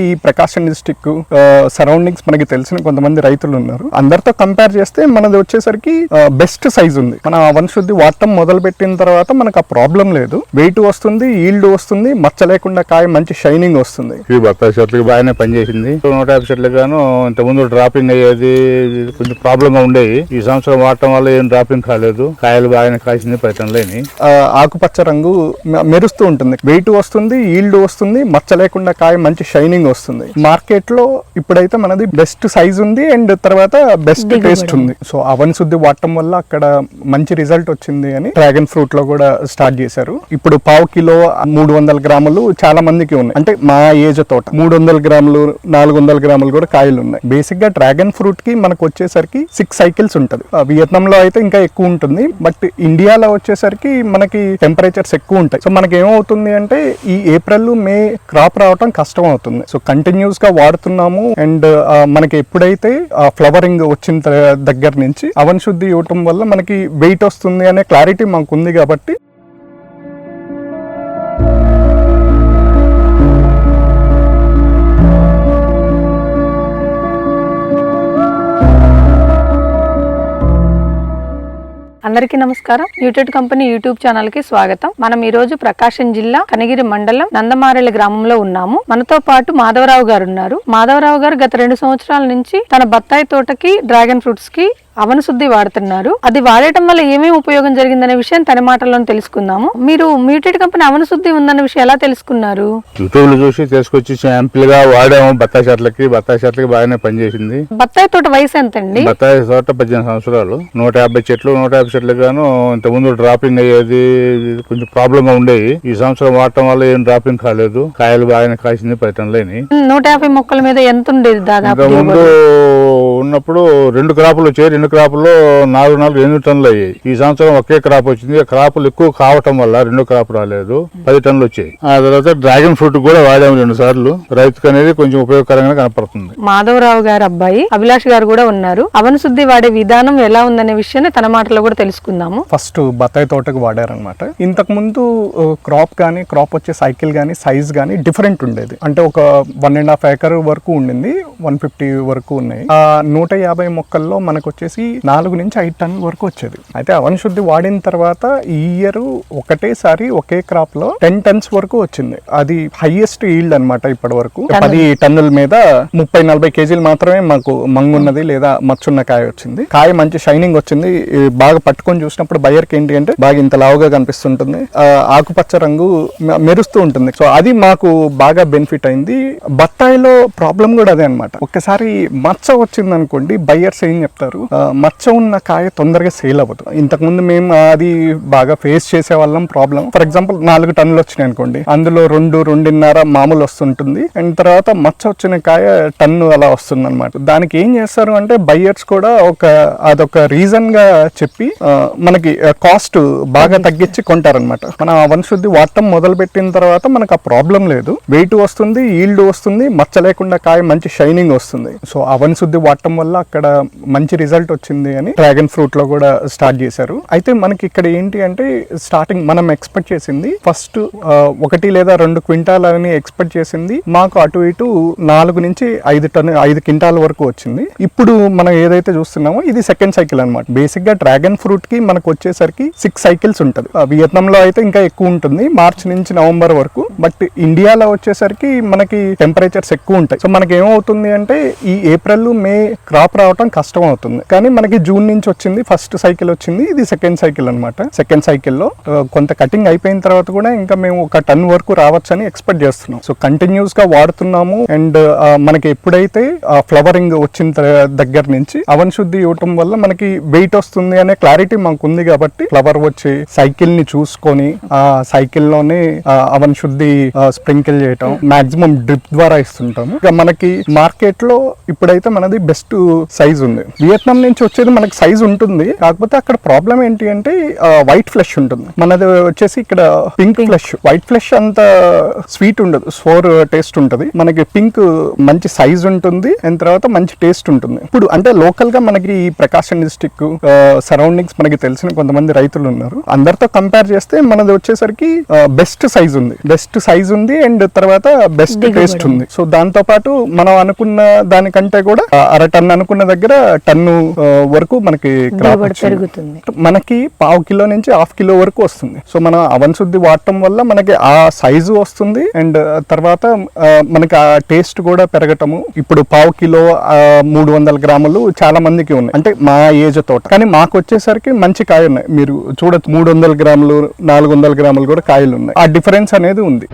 ఈ ప్రకాశం district surroundings మనకి తెలిసిన కొంతమంది రైతులు ఉన్నారు. అందరితో కంపేర్ చేస్తే మనది వచ్చేసరికి బెస్ట్ సైజ్ ఉంది. మన అవన్ శుద్ధి వాడటం మొదలు పెట్టిన తర్వాత మనకు ఆ ప్రాబ్లం లేదు. వెయిట్ వస్తుంది ఈల్డ్ వస్తుంది మచ్చ లేకుండా కాయ మంచి షైనింగ్ వస్తుంది. ఈ బత్తాయి చెట్లకి బాగానే పనిచేసింది. నూట యాభై చెట్లకు గాను ఇంతకుముందు డ్రాపింగ్ అయ్యేది కొంచెం ప్రాబ్లమ్గా ఉండేవి. ఈ సంవత్సరం వాడటం వల్ల ఏం డ్రాపింగ్ కాలేదు. కాయలు బాగానే కాసింది ప్రయత్నం లేని. ఆకుపచ్చ రంగు మెరుస్తూ ఉంటుంది. వెయిట్ వస్తుంది ఈల్డ్ వస్తుంది మచ్చ లేకుండా కాయ మంచి షైనింగ్ వస్తుంది. మార్కెట్లో ఇప్పుడైతే మనది బెస్ట్ సైజ్ ఉంది అండ్ తర్వాత బెస్ట్ టేస్ట్ ఉంది. సో అవన్ శుద్ధి వాడటం వల్ల అక్కడ మంచి రిజల్ట్ వచ్చింది అని డ్రాగన్ ఫ్రూట్లో కూడా స్టార్ట్ చేశారు. ఇప్పుడు పావు కిలో మూడు వందల గ్రాములు చాలా మందికి ఉన్నాయి. అంటే మా ఏజ్ తోట మూడు వందల గ్రాములు నాలుగు వందల గ్రాములు కూడా కాయలు ఉన్నాయి. బేసిక్గా డ్రాగన్ ఫ్రూట్కి మనకు వచ్చేసరికి సిక్స్ సైకిల్స్ ఉంటది. వియత్నాం లో అయితే ఇంకా ఎక్కువ ఉంటుంది. బట్ ఇండియాలో వచ్చేసరికి మనకి టెంపరేచర్స్ ఎక్కువ ఉంటాయి. సో మనకి ఏమవుతుంది అంటే ఈ ఏప్రిల్ మే క్రాప్ రావటం కష్టం అవుతుంది. సో కంటిన్యూస్గా వాడుతున్నాము అండ్ మనకి ఎప్పుడైతే ఆ ఫ్లవరింగ్ వచ్చిన దగ్గర నుంచి అవన్ శుద్ధి ఇవ్వటం వల్ల మనకి వెయిట్ వస్తుంది అనే క్లారిటీ మాకు ఉంది కాబట్టి అందరికీ నమస్కారం. యూటెడ్ కంపెనీ యూట్యూబ్ ఛానల్కి స్వాగతం. మనం ఈ రోజు ప్రకాశం జిల్లా కనగిరి మండలం నందమారెల గ్రామంలో ఉన్నాము. మనతో పాటు మాధవరావు గారు ఉన్నారు. మాధవరావు గారు గత రెండు సంవత్సరాల నుంచి తన బత్తాయి తోటకి డ్రాగన్ ఫ్రూట్స్కి అవన శుద్ధి వాడుతున్నారు. అది వాడటం వల్ల ఏమేమి ఉపయోగం జరిగిందనే విషయం తన మాటల్లో తెలుసుకుందాము. మీరు మ్యూటెడ్ కంపెనీ అవన శుద్ధి ఉందన్న విషయం ఎలా తెలుసుకున్నారు? యూట్యూబ్ చూసి తీసుకొచ్చి శాంపిల్గా వాడాము. బత్తాయి చెట్లకి బత్తాయి చెట్లకి బాగానే పనిచేసింది. బత్తాయి తోట వయసు ఎంతండి? బత్తాయి తోట పద్దెనిమిది సంవత్సరాలు. నూట యాభై చెట్లు నూట యాభై చెట్లకు గాను ఇంతకుముందు డ్రాపింగ్ అయ్యేది కొంచెం ప్రాబ్లమ్గా ఉండేవి. ఈ సంవత్సరం వాడటం వల్ల ఏం డ్రాపింగ్ కాలేదు. కాయలు బాగానే కాసింది ప్రయత్నం లేని. నూట యాభై మొక్కల మీద ఎంత ఉండేది దాదాపు? ముందు ఉన్నప్పుడు రెండు క్రాపులు వచ్చాయి. రెండు క్రాపుల్లో నాలుగు నాలుగు ఎనిమిది టన్నులు అయ్యాయి. ఈ సంవత్సరం ఒకే క్రాప్ వచ్చింది. ఆ క్రాపులు ఎక్కువ కావటం వల్ల రెండు క్రాప్ రాలేదు. పది టన్నులు వచ్చాయి. ఆ తర్వాత డ్రాగన్ ఫ్రూట్ కూడా వాడాము రెండు సార్లు. రైతుకు అనేది కొంచెం ఉపయోగకరంగా కనపడుతుంది. మాధవరావు గారు అబ్బాయి అభిలాష్ గారు కూడా ఉన్నారు. అవన శుద్ధి వాడే విధానం ఎలా ఉందనే విషయాన్ని తన మాటలో కూడా తెలుసుకుందాము. ఫస్ట్ బత్తాయి తోటకు వాడారనమాట ఇంతకు ముందు క్రాప్ కానీ క్రాప్ వచ్చే సైకిల్ కానీ సైజ్ కానీ డిఫరెంట్ ఉండేది. అంటే ఒక వన్ అండ్ హాఫ్ ఏకర్ వరకు ఉండింది. వన్ ఫిఫ్టీ వరకు ఉన్నాయి. ఆ నూట యాభై మొక్కల్లో మనకు వచ్చేసి నాలుగు నుంచి ఐదు టన్నుల వరకు వచ్చేది. అయితే అవన్ శుద్ధి వాడిన తర్వాత ఈ ఇయర్ ఒకటేసారి ఒకే క్రాప్లో టెన్ టన్స్ వరకు వచ్చింది. అది హైయెస్ట్ ఈల్డ్ అన్నమాట ఇప్పటి వరకు. పది టన్నుల మీద ముప్పై నలభై కేజీలు మాత్రమే మాకు మంగున్నది లేదా మచ్చున్న కాయ వచ్చింది. కాయ మంచి షైనింగ్ వచ్చింది. బాగా పట్టుకొని చూసినప్పుడు బయర్కి ఏంటి అంటే బాగా ఇంత లావుగా కనిపిస్తుంటుంది. ఆకుపచ్చ రంగు మెరుస్తూ ఉంటుంది. సో అది మాకు బాగా బెనిఫిట్ అయింది. బత్తాయిలో ప్రాబ్లం కూడా అదే అన్నమాట. ఒక్కసారి మచ్చ వచ్చింది అనుకోండి బయ్యర్స్ ఏం చెప్తారు మచ్చ ఉన్న కాయ తొందరగా సేల్ అవ్వదు. ఇంతకుముందు మేము అది బాగా ఫేస్ చేసే వాళ్ళం ప్రాబ్లం ఫర్ ఎగ్జాంపుల్ నాలుగు టన్నులు వచ్చినాయి అనుకోండి అందులో రెండు రెండున్నర మామూలు వస్తుంటుంది. అండ్ తర్వాత మచ్చ వచ్చిన కాయ టన్ను అలా వస్తుంది అనమాట దానికి ఏం చేస్తారు అంటే బయ్యర్స్ కూడా ఒక అదొక రీజన్గా చెప్పి మనకి కాస్ట్ బాగా తగ్గించి కొంటారనమాట మనం ఆ వనశుద్ధి వాడటం మొదలు పెట్టిన తర్వాత మనకు ఆ ప్రాబ్లం లేదు. వెయిట్ వస్తుంది ఈల్డ్ వస్తుంది మచ్చ లేకుండా కాయ మంచి షైనింగ్ వస్తుంది. సో అవన్ వాడటం వాడటం వల్ల అక్కడ మంచి రిజల్ట్ వచ్చింది అని డ్రాగన్ ఫ్రూట్లో కూడా స్టార్ట్ చేశారు. అయితే మనకి ఇక్కడ ఏంటి అంటే స్టార్టింగ్ మనం ఎక్స్పెక్ట్ చేసింది ఫస్ట్ ఒకటి లేదా రెండు క్వింటాల్ అని ఎక్స్పెక్ట్ చేసింది. మాకు అటు ఇటు నాలుగు నుంచి ఐదు టన్ ఐదు క్వింటాల్ వరకు వచ్చింది. ఇప్పుడు మనం ఏదైతే చూస్తున్నామో ఇది సెకండ్ సైకిల్ అనమాట బేసిక్గా డ్రాగన్ ఫ్రూట్కి మనకు వచ్చేసరికి సిక్స్ సైకిల్స్ ఉంటుంది. వియత్నాం లో అయితే ఇంకా ఎక్కువ ఉంటుంది మార్చ్ నుంచి నవంబర్ వరకు. బట్ ఇండియాలో వచ్చేసరికి మనకి టెంపరేచర్స్ ఎక్కువ ఉంటాయి. సో మనకి ఏమవుతుంది అంటే ఈ ఏప్రిల్ మే క్రాప్ రావటం కష్టం అవుతుంది. కానీ మనకి జూన్ నుంచి వచ్చింది ఫస్ట్ సైకిల్ వచ్చింది ఇది సెకండ్ సైకిల్ అనమాట సెకండ్ సైకిల్లో కొంత కటింగ్ అయిపోయిన తర్వాత కూడా ఇంకా మేము ఒక టన్ వరకు రావచ్చని ఎక్స్పెక్ట్ చేస్తున్నాం. సో కంటిన్యూస్గా వాడుతున్నాము అండ్ మనకి ఎప్పుడైతే ఫ్లవరింగ్ వచ్చిన దగ్గర నుంచి అవన్ శుద్ధి ఇవ్వటం వల్ల మనకి వెయిట్ వస్తుంది అనే క్లారిటీ మాకు ఉంది కాబట్టి ఫ్లవర్ వచ్చి సైకిల్ని చూసుకొని ఆ సైకిల్లోనే అవన్ శుద్ధి స్ప్రింకిల్ చేయటం మాక్సిమం డ్రిప్ ద్వారా ఇస్తుంటాము. ఇక మనకి మార్కెట్లో ఇప్పుడైతే మనది బెస్ట్ బెస్ట్ సైజ్ ఉంది. వియత్నాం నుంచి వచ్చేది మనకి సైజ్ ఉంటుంది. కాకపోతే అక్కడ ప్రాబ్లం ఏంటి అంటే వైట్ ఫ్లెష్ ఉంటుంది. మనది వచ్చేసి ఇక్కడ పింక్ ఫ్లెష్. వైట్ ఫ్లెష్ అంత స్వీట్ ఉండదు. సోర్ టేస్ట్ ఉంటుంది. మనకి పింక్ మంచి సైజ్ ఉంటుంది. అండ్ తర్వాత మంచి టేస్ట్ ఉంటుంది. ఇప్పుడు అంటే లోకల్గా మనకి ఈ ప్రకాశం డిస్టిక్ సరౌండింగ్స్ మనకి తెలిసిన కొంతమంది రైతులు ఉన్నారు. అందరితో కంపేర్ చేస్తే మనది వచ్చేసరికి బెస్ట్ సైజ్ ఉంది. బెస్ట్ సైజ్ ఉంది అండ్ తర్వాత బెస్ట్ టేస్ట్ ఉంది. సో దాంతో పాటు మనం అనుకున్న దానికంటే కూడా అర టన్ అనుకున్న దగ్గర టన్ను వరకు మనకి క్రాప్ పెరుగుతుంది. మనకి పావు కిలో నుంచి హాఫ్ కిలో వరకు వస్తుంది. సో మనం అవన్ శుద్ధి వాడటం వల్ల మనకి ఆ సైజు వస్తుంది. అండ్ తర్వాత మనకి ఆ టేస్ట్ కూడా పెరగటము. ఇప్పుడు పావు కిలో మూడు వందల గ్రాములు చాలా మందికి ఉన్నాయి. అంటే మా ఏజ్ తోట. కానీ మాకు వచ్చేసరికి మంచి కాయ ఉన్నాయి. మీరు చూడొచ్చు మూడు వందల గ్రాములు నాలుగు వందల గ్రాములు కూడా కాయలు ఉన్నాయి. ఆ డిఫరెన్స్ అనేది ఉంది.